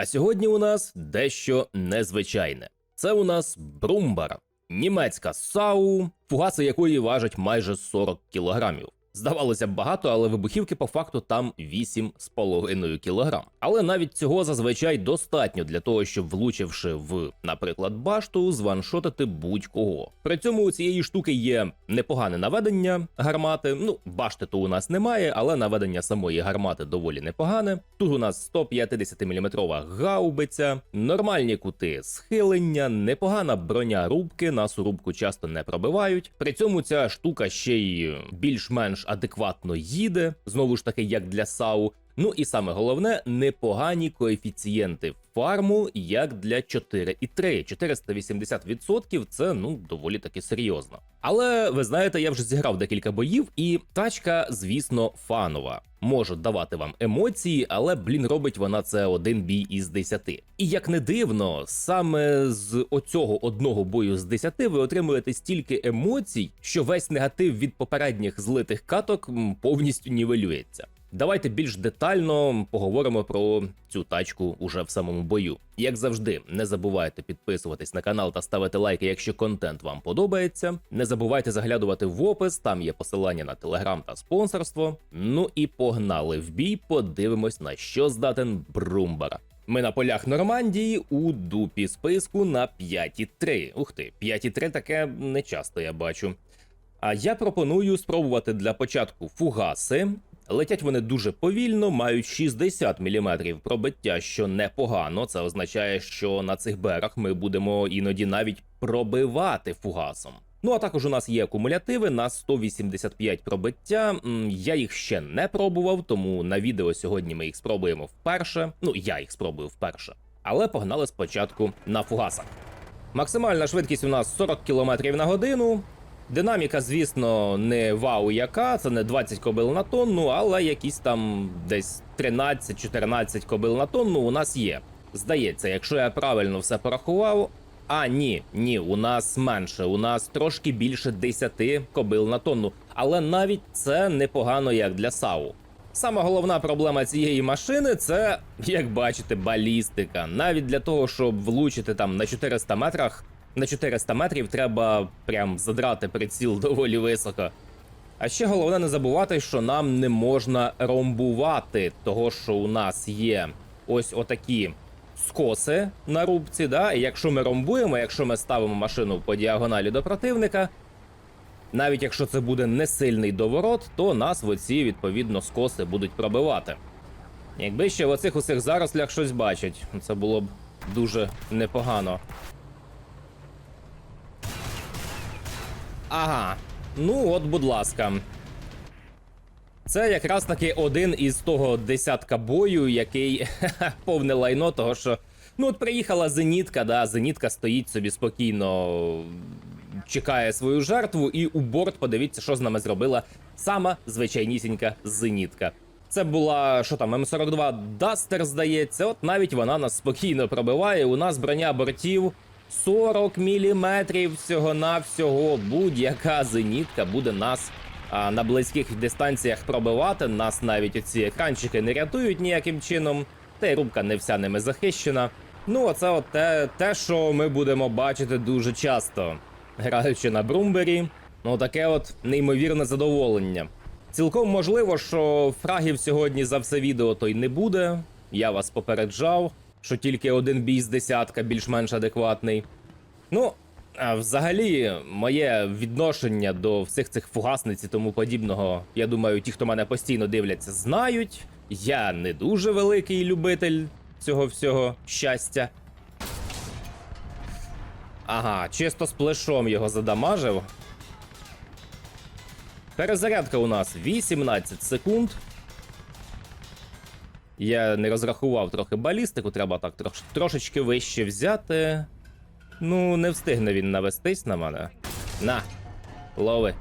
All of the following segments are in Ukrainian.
А сьогодні у нас дещо незвичайне. Це у нас Брумбар, німецька САУ, фугаси якої важать майже 40 кілограмів. Здавалося б багато, але вибухівки по факту там 8,5 кілограм. Але навіть цього зазвичай достатньо для того, щоб влучивши в, наприклад, башту, званшотити будь-кого. При цьому у цієї штуки є непогане наведення гармати. Ну, башти то у нас немає, але наведення самої гармати доволі непогане. Тут у нас 150 мм гаубиця, нормальні кути схилення, непогана броня рубки, нас у рубку часто не пробивають. При цьому ця штука ще й більш-менш адекватно їде, знову ж таки, як для САУ. Ну і саме головне, непогані коефіцієнти фарму, як для 4,3. 480% це ну доволі таки серйозно. Але ви знаєте, я вже зіграв декілька боїв, і тачка, звісно, фанова. Може давати вам емоції, але блін, робить вона це один бій із 10. І як не дивно, саме з оцього одного бою з 10 ви отримуєте стільки емоцій, що весь негатив від попередніх злитих каток повністю нівелюється. Давайте більш детально поговоримо про цю тачку уже в самому бою. Як завжди, не забувайте підписуватись на канал та ставити лайки, якщо контент вам подобається. Не забувайте заглядувати в опис, там є посилання на телеграм та спонсорство. Ну і погнали в бій, подивимось на що здатен Брумбара. Ми на полях Нормандії у дупі списку на 5,3. Ух ти, 5,3 таке не часто я бачу. А я пропоную спробувати для початку фугаси. Летять вони дуже повільно, мають 60 мм пробиття, що непогано. Це означає, що на цих берах ми будемо іноді навіть пробивати фугасом. Ну а також у нас є акумулятиви на 185 пробиття. Я їх ще не пробував, тому на відео сьогодні ми їх спробуємо вперше. Ну я їх спробую вперше. Але погнали спочатку на фугасах. Максимальна швидкість у нас 40 км на годину. Динаміка, звісно, не вау яка, це не 20 кобил на тонну, але якісь там десь 13-14 кобил на тонну у нас є. Здається, якщо я правильно все порахував. А, ні, ні, у нас менше, у нас трошки більше 10 кобил на тонну. Але навіть це непогано як для САУ. Сама головна проблема цієї машини це, як бачите, балістика. Навіть для того, щоб влучити там на 400 метрах, на 400 метрів треба прям задрати приціл доволі високо. А ще головне не забувати, що нам не можна ромбувати, того що у нас є ось отакі скоси на рубці. Да? І якщо ми ромбуємо, якщо ми ставимо машину по діагоналі до противника, навіть якщо це буде не сильний доворот, то нас в оці відповідно скоси будуть пробивати. Якби ще в оцих усіх зарослях щось бачать, це було б дуже непогано. Ага. Ну, от, будь ласка. Це якраз таки один із того десятка бою, який повне лайно, того що. Ну, от приїхала зенітка, да, зенітка стоїть собі спокійно, чекає свою жертву, і у борт подивіться, що з нами зробила сама звичайнісінька зенітка. Це була що там, М42 Дастер, здається. От навіть вона нас спокійно пробиває. У нас броня бортів 40 міліметрів всього-навсього. Будь-яка зенітка буде нас а, на близьких дистанціях пробивати. Нас навіть оці екранчики не рятують ніяким чином. Та й рубка не вся ними захищена. Ну, оце от те, те, що ми будемо бачити дуже часто, граючи на Брумбері. Ну, таке от неймовірне задоволення. Цілком можливо, що фрагів сьогодні за все відео то й не буде. Я вас попереджав, що тільки один бій з десятка більш-менш адекватний. Ну, взагалі, моє відношення до всіх цих фугасниць і тому подібного, я думаю, ті, хто мене постійно дивляться, знають. Я не дуже великий любитель цього всього щастя. Ага, чисто з плешом його задамажив. Перезарядка у нас 18 секунд. Я не розрахував трохи балістику, треба так трош, трошечки вище взяти. Ну, не встигне він навестись на мене. На, лови.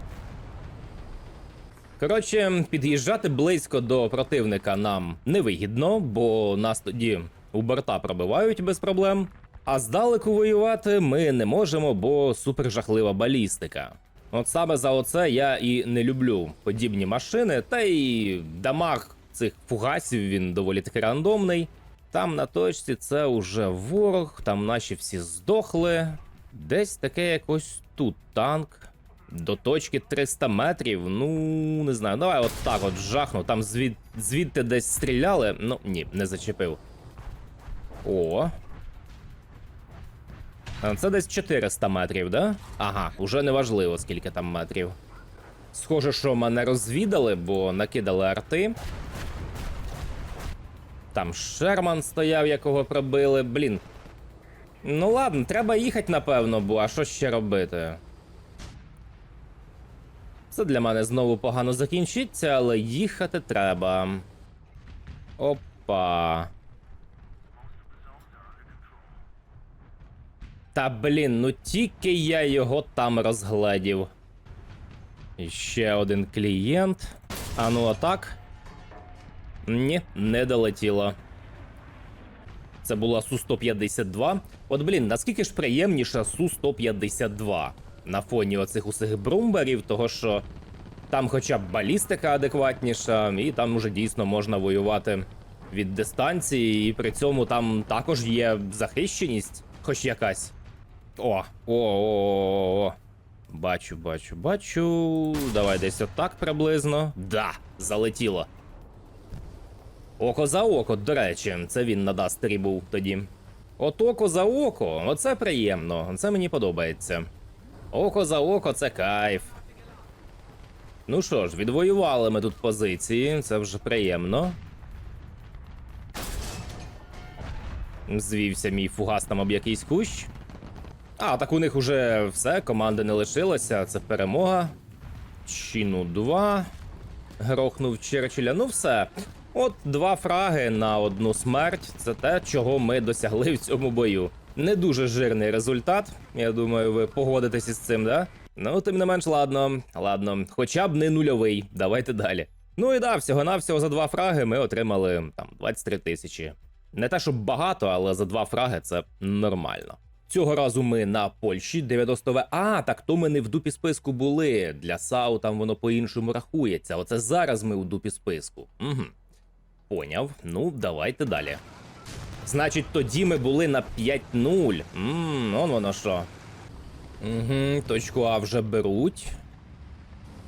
Коротше, під'їжджати близько до противника нам невигідно, бо нас тоді у борта пробивають без проблем. А здалеку воювати ми не можемо, бо супержахлива балістика. От саме за оце я і не люблю подібні машини, та й дамаг цих фугасів він доволі таки рандомний. Там на точці це уже ворог, там наші всі здохли. Десь таке якось тут танк. До точки 300 метрів. Ну, не знаю. Давай от так от жахну. Там звід... звідти десь стріляли. Ну, ні, не зачепив. О. Це десь 400 метрів, да? Ага, уже не важливо, скільки там метрів. Схоже, що мене розвідали, бо накидали арти. Там Шерман стояв, якого пробили. Блін. Ну ладно, треба їхати, напевно, бо а що ще робити? Це для мене знову погано закінчиться, але їхати треба. Опа. Та блін, ну тільки я його там розгледів. Ще один клієнт. А ну отак. Ні, не долетіло. Це була Су-152. От блін, наскільки ж приємніша Су-152 на фоні оцих усіх брумберів, того що там хоча б балістика адекватніша, і там уже дійсно можна воювати від дистанції, і при цьому там також є захищеність, хоч якась. О, о, о, о. Бачу, бачу, бачу. Давай десь отак приблизно. Да, залетіло. Око за око, до речі, це він на Дастері був тоді. От око за око, оце приємно, це мені подобається. Око за око це кайф. Ну що ж, відвоювали ми тут позиції, це вже приємно. Звівся мій фугас там об якийсь кущ. А, так у них уже все, команди не лишилося, це перемога. Чіну 2. Грохнув Черчилля. Ну все. От два фраги на одну смерть. Це те, чого ми досягли в цьому бою. Не дуже жирний результат. Я думаю, ви погодитесь із цим, да? Ну, тим не менш, ладно, ладно, хоча б не нульовий. Давайте далі. Ну і да, всього-навсього за два фраги ми отримали там 23 тисячі. Не те, щоб багато, але за два фраги це нормально. Цього разу ми на Польщі 90 В. А, так то ми не в дупі списку були. Для САУ там воно по-іншому рахується. Оце зараз ми у дупі списку. Угу. Поняв. Ну, давайте далі. Значить, тоді ми були на 5-0. Ммм, он воно що. Угу, точку А вже беруть.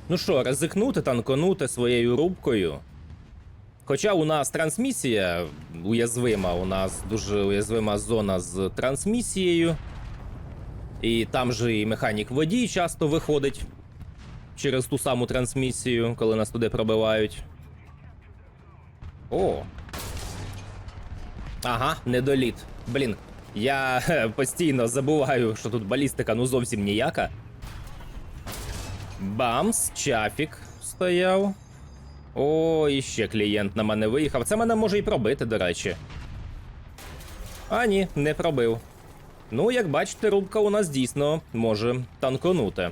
Ну що, ризикнути, танконути своєю рубкою. Хоча у нас трансмісія уязвима, у нас дуже уязвима зона з трансмісією. І там же і механік водій часто виходить через ту саму трансмісію, коли нас туди пробивають. О. Ага, недоліт. Блін, я постійно забуваю, що тут балістика ну зовсім ніяка. Бамс, чафік стояв. О, і ще клієнт на мене виїхав. Це мене може і пробити, до речі. А ні, не пробив. Ну, як бачите, рубка у нас дійсно може танконути.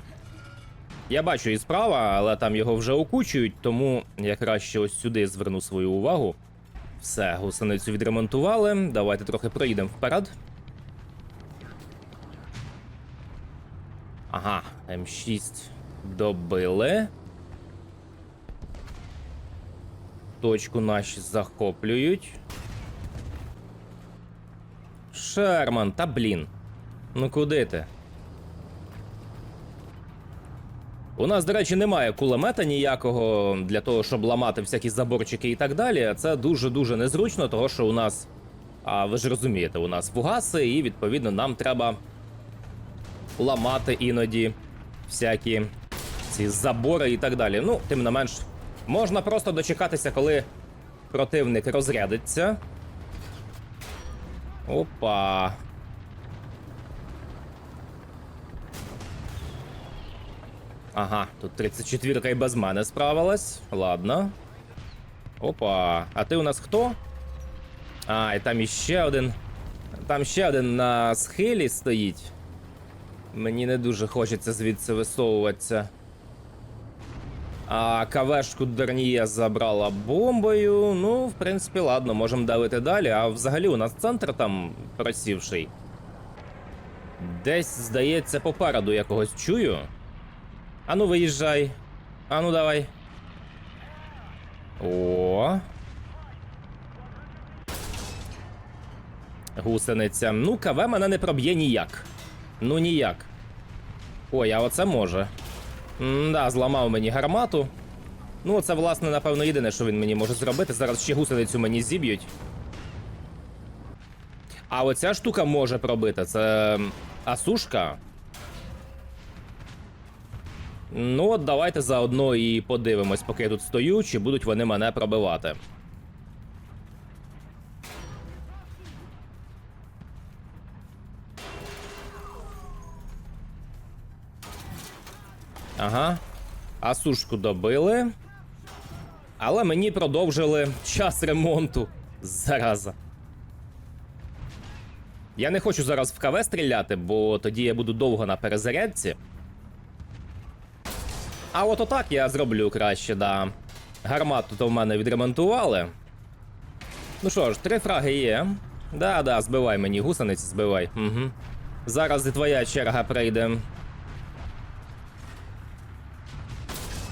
Я бачу і справа, але там його вже окучують, тому я краще ось сюди зверну свою увагу. Все, гусеницю відремонтували. Давайте трохи проїдемо вперед. Ага, М6 добили. Точку наші захоплюють. Шерман, та блін. Ну куди ти? У нас, до речі, немає кулемета ніякого для того, щоб ламати всякі заборчики і так далі. Це дуже-дуже незручно, того що у нас. А ви ж розумієте, у нас фугаси, і відповідно нам треба ламати іноді всякі ці забори і так далі. Ну, тим не менш, можна просто дочекатися, коли противник розрядиться. Опа. Ага, тут 34-ка і без мене справилась. Ладно. Опа. А ти у нас хто? А, і там іще один. Там ще один на схилі стоїть. Мені не дуже хочеться звідси висовуватися. А кавешку Дерніє забрала бомбою. Ну, в принципі, ладно, можемо давити далі. А взагалі у нас центр там просівший. Десь, здається, попереду я когось чую. Ану, виїжджай. Ану, давай. О. Гусениця. Ну, КВ мене не проб'є ніяк. Ну ніяк. Ой, а оце може. М-да, зламав мені гармату. Ну, це, власне, напевно, єдине, що він мені може зробити. Зараз ще гусеницю мені зіб'ють. А оця штука може пробити. Це м, асушка. Ну, от давайте заодно і подивимось, поки я тут стою, чи будуть вони мене пробивати. Ага. Асушку добили. Але мені продовжили час ремонту. Зараза. Я не хочу зараз в КВ стріляти, бо тоді я буду довго на перезарядці. А от отак я зроблю краще, да. Гармату то в мене відремонтували. Ну що ж, три фраги є. Да, да, збивай мені гусениці, збивай. Угу. Зараз і твоя черга прийде.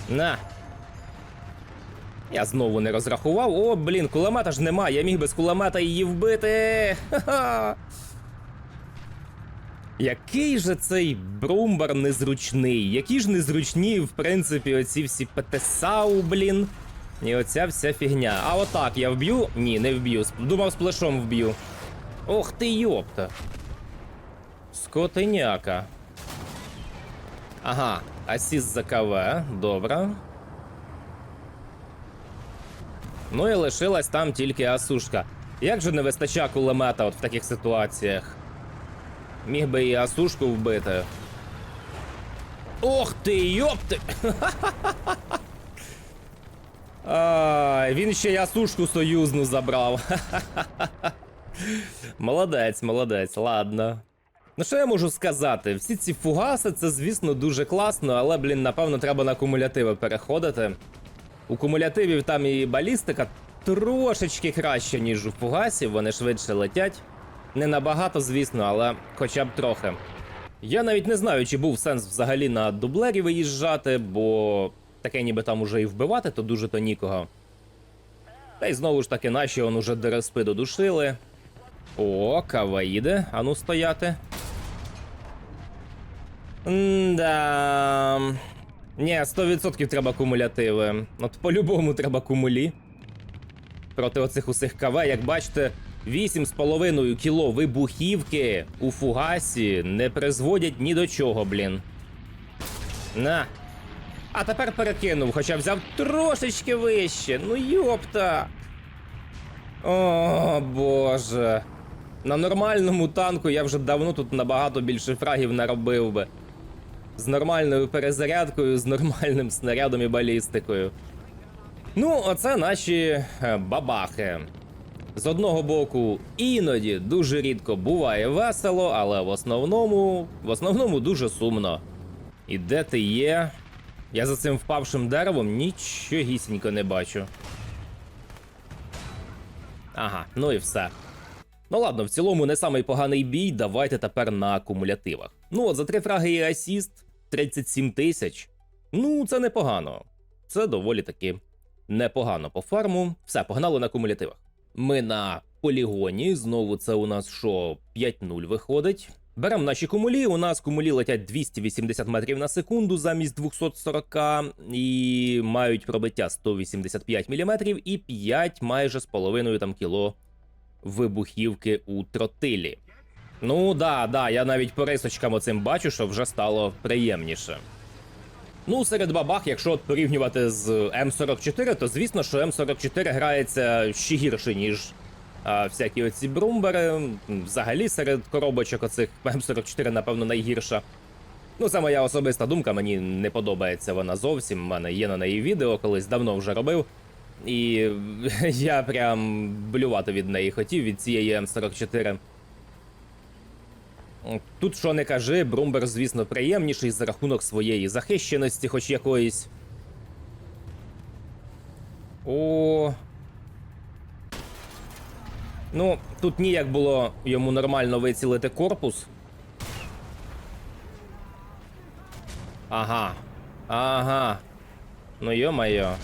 На. Я знову не розрахував. О, блін, кулемета ж нема. Я міг без кулемета її вбити. Ха-ха. Який же цей брумбар незручний, які ж незручні, в принципі, оці всі ПТСАУ, блін. І оця вся фігня. А отак я вб'ю? Ні, не вб'ю. Думав, з плешом вб'ю. Ох ти йопта. Скотиняка. Ага, асіст за КВ, добре. Ну і лишилась там тільки асушка. Як же не вистачає кулемета от в таких ситуаціях? Міг би і асушку вбити. Ох ти, йопти! А, він ще й асушку союзну забрав. молодець, молодець, ладно. Ну що я можу сказати? Всі ці фугаси це, звісно, дуже класно, але, блін, напевно, треба на кумулятиви переходити. У кумулятивів там і балістика трошечки краще, ніж у фугасів, вони швидше летять. Не набагато, звісно, але хоча б трохи. Я навіть не знаю, чи був сенс взагалі на дублері виїжджати, бо таке ніби там уже і вбивати, то дуже то нікого. Та й знову ж таки, наші он уже ДРСП додушили. О, кава їде, ану стояти. Да. Ні, 100% треба кумулятиви. От по-любому треба кумулі. Проти оцих усіх КВ, як бачите, 8,5 кіло вибухівки у фугасі не призводять ні до чого, блін. На. А тепер перекинув, хоча взяв трошечки вище. Ну йопта. О, боже. На нормальному танку я вже давно тут набагато більше фрагів наробив би. З нормальною перезарядкою, з нормальним снарядом і балістикою. Ну, оце наші е, бабахи. З одного боку, іноді дуже рідко буває весело, але в основному, в основному дуже сумно. І де ти є? Я за цим впавшим деревом нічогісінько не бачу. Ага, ну і все. Ну ладно, в цілому не самий поганий бій, давайте тепер на кумулятивах. Ну от за три фраги і асіст 37 тисяч. Ну, це непогано. Це доволі таки непогано по фарму. Все, погнали на кумулятивах. Ми на полігоні. Знову це у нас що 5-0 виходить. Беремо наші кумулі. У нас кумулі летять 280 метрів на секунду замість 240 і мають пробиття 185 мм і 5 майже з половиною там кіло вибухівки у тротилі. Ну да, да, я навіть по рисочкам оцим бачу, що вже стало приємніше. Ну, серед бабах, якщо порівнювати з М44, то звісно, що М44 грається ще гірше, ніж а, всякі оці брумбери. Взагалі серед коробочок оцих М44, напевно, найгірша. Ну, це моя особиста думка, мені не подобається вона зовсім. У мене є на неї відео, колись давно вже робив. І я прям блювати від неї хотів, від цієї М44. Тут що не кажи, Брумбер, звісно, приємніший за рахунок своєї захищеності, хоч якоїсь. О. Ну, тут ніяк було йому нормально вицілити корпус. Ага. Ага. Ну йо-майо.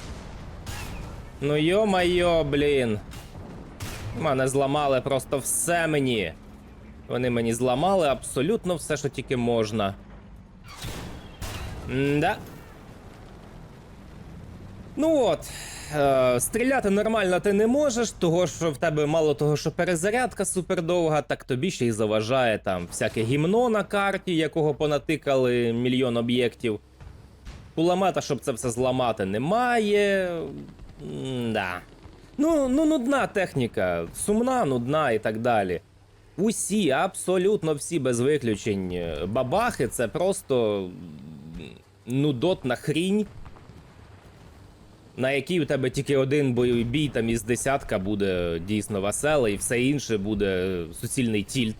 Ну йо-майо, блін. Мене зламали просто все мені. Вони мені зламали абсолютно все, що тільки можна. Да. Ну от, е, стріляти нормально ти не можеш, того що в тебе мало того, що перезарядка супердовга, так тобі ще й заважає там всяке гімно на карті, якого понатикали мільйон об'єктів. Кулемета, щоб це все зламати, немає. М-да. Ну, ну, нудна техніка, сумна, нудна і так далі. Усі, абсолютно всі без виключень. е, Бабахи це просто нудотна хрінь, на якій у тебе тільки один бойовий бій там із десятка буде дійсно веселий, все інше буде суцільний тільт.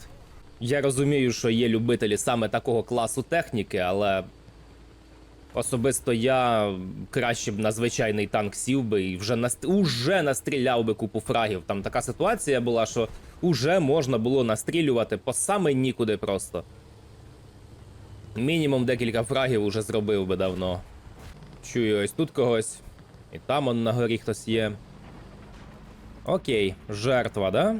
Я розумію, що є любителі саме такого класу техніки, але особисто я краще б на звичайний танк сів би і вже наст... уже настріляв би купу фрагів. Там така ситуація була, що уже можна було настрілювати по саме нікуди просто. Мінімум декілька фрагів уже зробив би давно. Чую, ось тут когось. І там он на горі хтось є. Окей, жертва, да?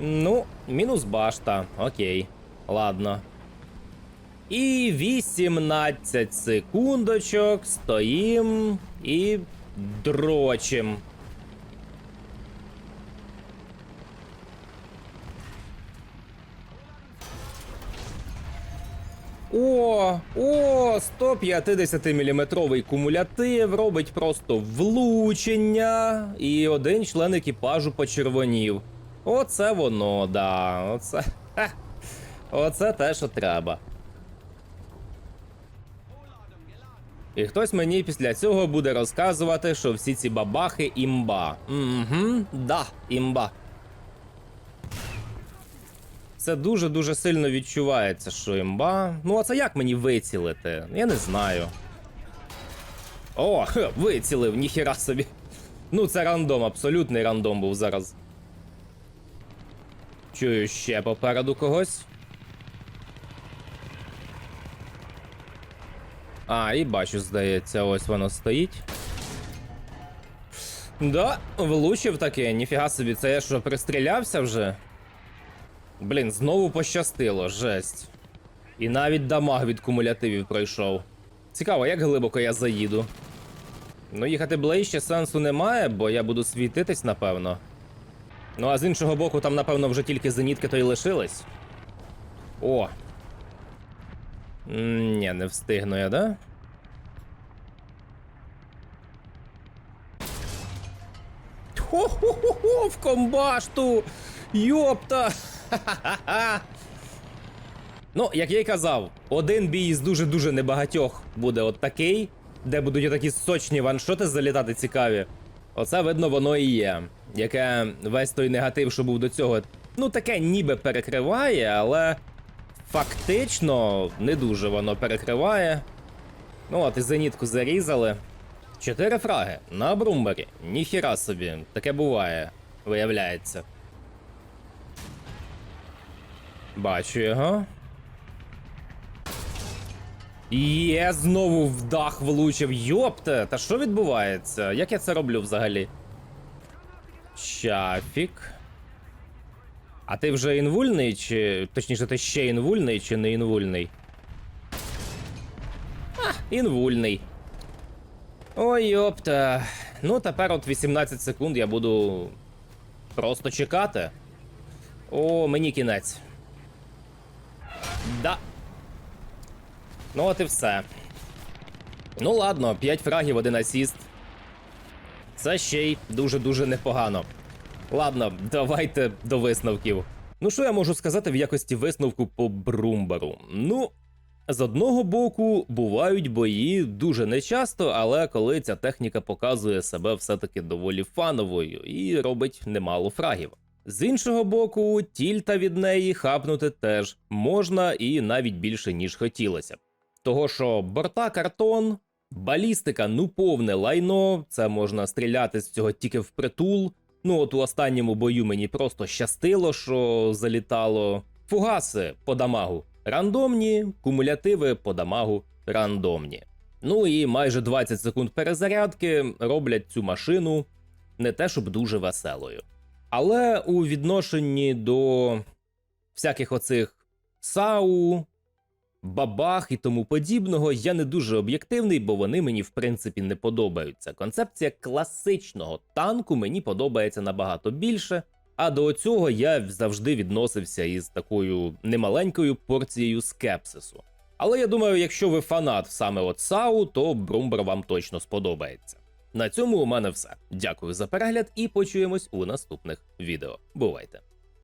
Ну, мінус башта. Окей. Ладно. І 18 секундочок стоїм і дрочим. О, о, 150-мм кумулятив робить просто влучення, і один член екіпажу почервонів. Оце воно, да. Оце. Ха. Оце те, що треба. І хтось мені після цього буде розказувати, що всі ці бабахи імба. Угу, да, імба. Це дуже-дуже сильно відчувається, що імба. Ну, а це як мені вицілити? Я не знаю. О, вицілив, ніхіра собі. Ну, це рандом, абсолютний рандом був зараз. Чую ще попереду когось. А, і бачу, здається, ось воно стоїть. Да, влучив таке, ніфіга собі, це я що, пристрілявся вже? Блін, знову пощастило, жесть. І навіть дамаг від кумулятивів пройшов. Цікаво, як глибоко я заїду. Ну, їхати ближче сенсу немає, бо я буду світитись, напевно. Ну, а з іншого боку, там, напевно, вже тільки зенітки то й лишились. О. Ні, не встигну я, да? Хо-хо-хо-хо, в комбашту! Йопта! Ну, як я й казав, один бій із дуже-дуже небагатьох буде от такий, де будуть отакі сочні ваншоти залітати цікаві. Оце видно воно і є. Яке весь той негатив, що був до цього, ну таке ніби перекриває, але фактично не дуже воно перекриває. Ну от і зенітку зарізали. Чотири фраги на Брумбері. Ніхіра собі, таке буває, виявляється. Бачу його. Є, знову в дах влучив. Йопте, та що відбувається? Як я це роблю взагалі? Чафік. А ти вже інвульний, чи. Точніше, ти ще інвульний, чи не інвульний? А, інвульний. Ой, йопта. Ну, тепер от 18 секунд я буду просто чекати. О, мені кінець. Да. Ну, от і все. Ну ладно, 5 фрагів, один асіст. Це ще й дуже-дуже непогано. Ладно, давайте до висновків. Ну, що я можу сказати в якості висновку по Брумбару? Ну, з одного боку, бувають бої дуже нечасто, але коли ця техніка показує себе все-таки доволі фановою і робить немало фрагів. З іншого боку, тільта від неї хапнути теж можна і навіть більше, ніж хотілося. Того що борта картон, балістика ну повне лайно, це можна стріляти з цього тільки впритул. Ну от у останньому бою мені просто щастило, що залітало. Фугаси по дамагу рандомні, кумулятиви по дамагу рандомні. Ну і майже 20 секунд перезарядки роблять цю машину не те, щоб дуже веселою. Але у відношенні до всяких оцих САУ, бабах і тому подібного, я не дуже об'єктивний, бо вони мені в принципі не подобаються. Концепція класичного танку мені подобається набагато більше. А до цього я завжди відносився із такою немаленькою порцією скепсису. Але я думаю, якщо ви фанат саме от САУ, то Брумбер вам точно сподобається. На цьому у мене все. Дякую за перегляд і почуємось у наступних відео. Бувайте!